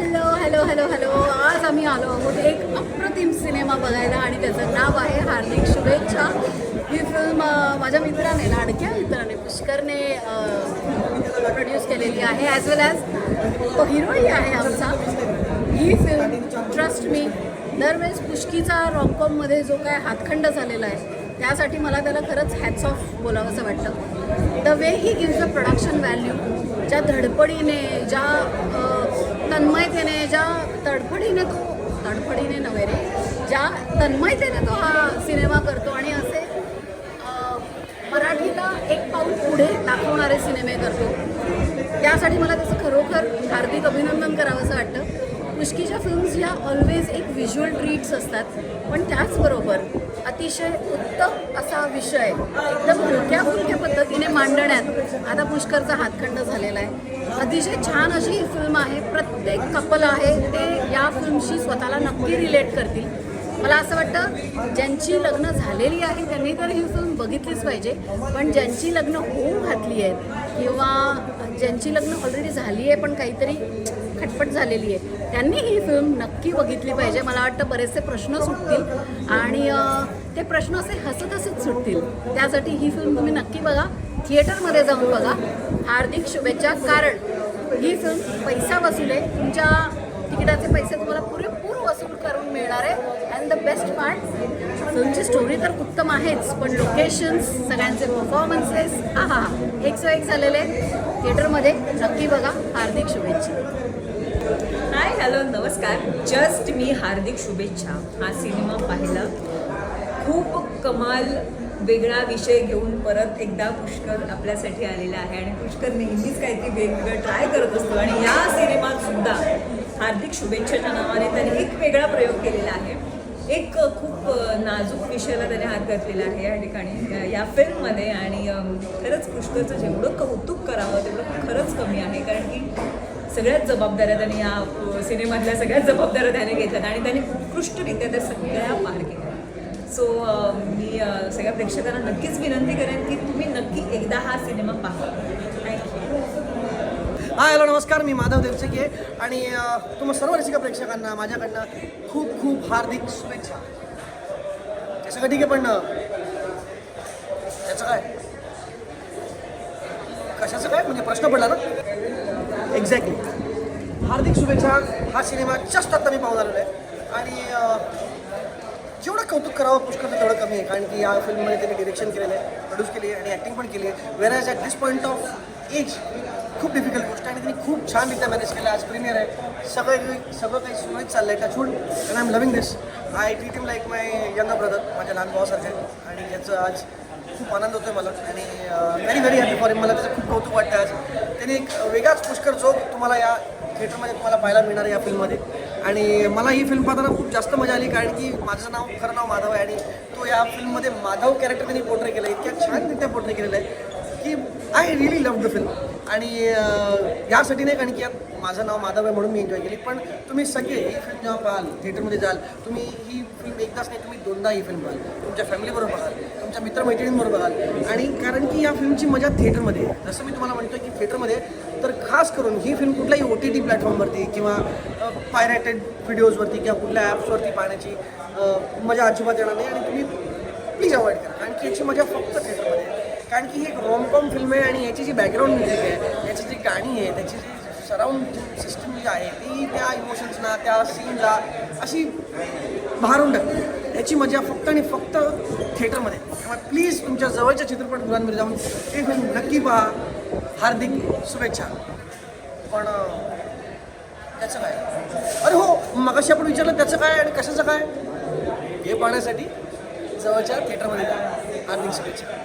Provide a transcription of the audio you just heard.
Hello hello hello hello आज आम्ही आलो आहोत एक अप्रतिम सिनेमा बघायला आणि त्याचं नाव आहे हार्दिक शुभेच्छा. ही फिल्म माझ्या मित्राने लाडक्या मित्राने पुष्करने प्रोड्यूस केलेली आहे ॲज वेल ॲज हिरोही आहे आमचा. ही फिल्म ट्रस्ट मी दरवेळेस पुष्कीचा रॉककॉममध्ये जो काय हातखंड झालेला आहे त्यासाठी मला त्याला खरंच हॅट्स ऑफ बोलावंसं वाटतं. The way he gives a production value ज्या धडपडीने ज्या तन्मयतेने ज्या तडफडीने तो तडफडीने नव्हे रे ज्या तन्मयतेने तो हा सिनेमा करतो आणि असे मराठीला एक पाऊल पुढे दाखवणारे सिनेमे करतो. त्यासाठी मला त्याचं खरोखर हार्दिक अभिनंदन करावंसं वाटतं. पुष्कीच्या फिल्म्स ह्या ऑलवेज एक व्हिज्युअल ट्रीट्स असतात. पण त्याचबरोबर अतिशय उत्तम असा विषय एकदम हलक्या फुलक्या पद्धतीने मांडण्यात आता पुष्करचा हातखंड झालेला आहे. अतिशय छान अशी ही फिल्म आहे. प्रत्येक कपल आहे ते या फिल्मशी स्वतःला नक्की रिलेट करतील. मला असं वाटतं ज्यांची लग्न झालेली आहे त्यांनी तर ही फिल्म बघितलीच पाहिजे. पण ज्यांची लग्न होऊ घातली आहेत किंवा ज्यांची लग्न ऑलरेडी झाली आहे पण काहीतरी खटपट झालेली आहे त्यांनी ही फिल्म नक्की बघितली पाहिजे. मला वाटतं बरेचसे प्रश्न सुटतील. आणि ते प्रश्न असे हसत हसत सुटतील. त्यासाठी ही फिल्म तुम्ही नक्की बघा. थिएटरमध्ये जाऊन बघा. हार्दिक शुभेच्छा. कारण ही फिल्म पैसा वसूल आहे. तुमच्या तिकिटाचे पैसे तुम्हाला पुरे वसूल करून मिळणार आहे अँड द बेस्ट पार्ट फिल्मची स्टोरी तर उत्तम आहेच पण लोकेशन्स सगळ्यांचे परफॉर्मन्सेस हा हा एक सो एक झालेले थिएटरमध्ये नक्की बघा हार्दिक शुभेच्छा. हाय हॅलो नमस्कार. जस्ट मी हार्दिक शुभेच्छा. हा सिनेमा पाहिला. खूप कमाल वेगळा विषय घेऊन परत एकदा पुष्कर आपल्यासाठी आलेला आहे. आणि पुष्कर नेहमीच काहीतरी वेगवेगळं ट्राय करत असतो. आणि या सिनेमात सुद्धा हार्दिक शुभेच्छाच्या नावाने त्याने एक वेगळा प्रयोग केलेला आहे. एक खूप नाजूक विषयाला त्याने हात घातलेला आहे या ठिकाणी या- फिल्ममध्ये. आणि खरंच पुष्करचं जेवढं कौतुक करावं तेवढं खरंच कमी आहे. कारण की सगळ्याच जबाबदाऱ्या त्याने या सिनेमातल्या सगळ्याच जबाबदाऱ्या त्याने घेतात आणि त्याने उत्कृष्टरित्या त्या सगळ्या पार केल्या. सो मी सगळ्या प्रेक्षकांना नक्कीच विनंती करेन की तुम्ही नक्की एकदा हा सिनेमा पाहा. थँक्यू हा हॅलो नमस्कार मी माधव देवचके. आणि तुम्हा सर्व रसिका प्रेक्षकांना माझ्याकडनं खूप खूप हार्दिक शुभेच्छा. हे सगळं ठीक आहे पण त्याचं याचं काय? कशाचं काय? म्हणजे प्रश्न पडला ना? एक्झॅक्टली हार्दिक शुभेच्छा. हा सिनेमा जस्ट आत्ता मी पाहून आलेलो आहे. आणि जेवढं कौतुक करावं पुष्कळ तेवढं कमी आहे. कारण की या फिल्ममध्ये त्यांनी डिरेक्शन केलेलं आहे प्रोड्यूस केली आहे आणि ॲक्टिंग पण केली आहे. Whereas at this point of age खूप डिफिकल्ट त्यांनी खूप छान रित्या मॅनेज केलं. आज प्रीमियर आहे. सगळं सगळं काही सुरळीत चाललं आहे touchwood and I am loving this I treat him like my younger brother माझ्या लहान भावासारखे आणि याचं आज खूप आनंद होतोय मला. आणि व्हेरी व्हेरी हॅपी फॉर मला त्याचं खूप कौतुक वाटतं आज. त्यांनी एक वेगळाच पुष्कर जोक तुम्हाला या थिएटरमध्ये तुम्हाला पाहायला मिळणार आहे या फिल्ममध्ये आणि मला ही फिल्म पाहताना खूप जास्त मजा आली. कारण की माझं नाव खरं नाव माधव आहे. आणि तो या फिल्ममध्ये माधव कॅरेक्टर त्यांनी पोर्ट्रे केलं इतक्या इतक्या छानरित्या पोर्ट्रे केलेलं आहे की I really love the film आणि यासाठी नाही कारण की यात माझं नाव माधव आहे म्हणून मी एन्जॉय केली. पण तुम्ही सगळे ही फिल्म जेव्हा पाहाल थिएटरमध्ये जाल तुम्ही ही फिल्म एकदाच नाही तुम्ही दोनदा ही फिल्म बघाल तुमच्या फॅमिलीबरोबर बघाल तुमच्या मित्रमैत्रिणींबरोबर बघाल आणि कारण की या फिल्मची मजा थिएटरमध्ये जसं मी तुम्हाला म्हणतो की थिएटरमध्ये तर खास करून ही फिल्म कुठल्याही ओ टी टी प्लॅटफॉर्मवरती किंवा पायरेटेड व्हिडिओजवरती किंवा कुठल्या ॲप्सवरती पाहण्याची मजा अजिबात येणार नाही. आणि तुम्ही प्लीज अवॉइड करा कारण की याची मजा फक्त थिएटरमध्ये कारण की ही एक रोमकॉम फिल्म आहे आणि याची जी बॅकग्राऊंड म्युझिक आहे याची जी गाणी आहे त्याची जी सराउंड सिस्टम जी आहे ती त्या इमोशन्सना त्या सीनला अशी भारून टाकते. याची मजा फक्त आणि फक्त थिएटरमध्ये त्यामुळे प्लीज तुमच्या जवळच्या चित्रपटगृहांमध्ये जाऊन हे फिल्म नक्की पहा. हार्दिक शुभेच्छा. पण त्याचं काय? अरे हो मगाशी आपण विचारलं त्याचं काय आणि कशाचं काय? हे पाहण्यासाठी जवळच्या थिएटरमध्ये जा. हार्दिक शुभेच्छा.